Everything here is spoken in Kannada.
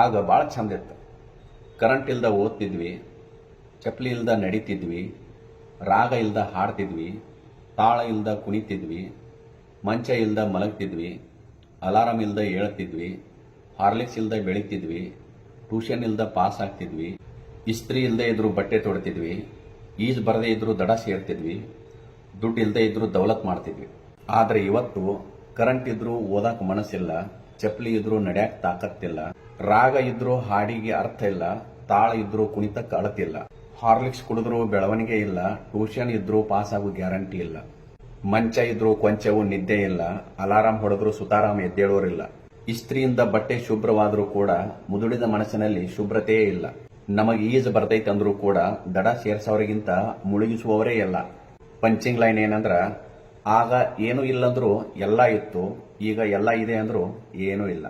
ಆಗ ಭಾಳ ಚಂದ ಇತ್ತು. ಕರೆಂಟ್ ಇಲ್ದ ಓದ್ತಿದ್ವಿ, ಚಪ್ಪಲಿ ಇಲ್ದ ನಡೀತಿದ್ವಿ, ರಾಗ ಇಲ್ದ ಹಾಡ್ತಿದ್ವಿ, ತಾಳ ಇಲ್ದ ಕುಣಿತಿದ್ವಿ, ಮಂಚ ಇಲ್ದ ಮಲಗ್ತಿದ್ವಿ ಅಲಾರಾಮ್ ಇಲ್ದ ಹೇಳ್ತಿದ್ವಿ ಹಾರ್ಲಿಕ್ಸ್ ಇಲ್ದ ಬೆಳಿತಿದ್ವಿ ಟ್ಯೂಷನ್ ಇಲ್ದ ಪಾಸ್ ಆಗ್ತಿದ್ವಿ, ಇಸ್ತ್ರಿ ಇಲ್ದೇ ಇದ್ರು ಬಟ್ಟೆ ತೊಡ್ತಿದ್ವಿ, ಈಜ್ ಬರದೇ ಇದ್ರು ದಡ ಸೇರ್ತಿದ್ವಿ, ದುಡ್ಡು ಇಲ್ದೇ ಇದ್ರು ದೌಲತ್ ಮಾಡ್ತಿದ್ವಿ. ಆದರೆ ಇವತ್ತು ಕರೆಂಟ್ ಇದ್ರು ಓದಕ್ಕೆ ಮನಸ್ಸಿಲ್ಲ ಚಪ್ಪಲಿ ಇದ್ರು ನಡ್ಯಾಕ್ ತಾಕತ್ತಿಲ್ಲ. ರಾಗ ಇದ್ರೂ ಹಾಡಿಗೆ ಅರ್ಥ ಇಲ್ಲ. ತಾಳ ಇದ್ರೂ ಕುಣಿತಕ್ಕೆ ಅಳತಿಲ್ಲ. ಹಾರ್ಲಿಕ್ಸ್ ಕುಡಿದ್ರೂ ಬೆಳವಣಿಗೆ ಇಲ್ಲ. ಟ್ಯೂಷನ್ ಇದ್ರೂ ಪಾಸ್ ಆಗೋ ಗ್ಯಾರಂಟಿ ಇಲ್ಲ. ಮಂಚ ಇದ್ರೂ ಕೊಂಚವೂ ನಿದ್ದೆ ಇಲ್ಲ. ಅಲಾರಾಮ್ ಹೊಡೆದ್ರು ಸುತಾರಾಮ್ ಎದ್ದೇಳೋರಿಲ್ಲ. ಇಸ್ತ್ರಿಯಿಂದ ಬಟ್ಟೆ ಶುಭ್ರವಾದ್ರೂ ಕೂಡ ಮುದುಡಿದ ಮನಸ್ಸಿನಲ್ಲಿ ಶುಭ್ರತೆಯೇ ಇಲ್ಲ. ನಮಗೆ ಈಜ್ ಬರ್ತೈತೆ ಅಂದ್ರೂ ಕೂಡ ದಡ ಸೇರ್ಸೋರಿಗಿಂತ ಮುಳುಗಿಸುವವರೇ ಇಲ್ಲ. ಪಂಚಿಂಗ್ ಲೈನ್ ಏನಂದ್ರ ಆಗ ಏನೂ ಇಲ್ಲಂದ್ರೂ ಎಲ್ಲ ಇತ್ತು ಈಗ ಎಲ್ಲ ಇದೆ ಅಂದ್ರೂ ಏನೂ ಇಲ್ಲ.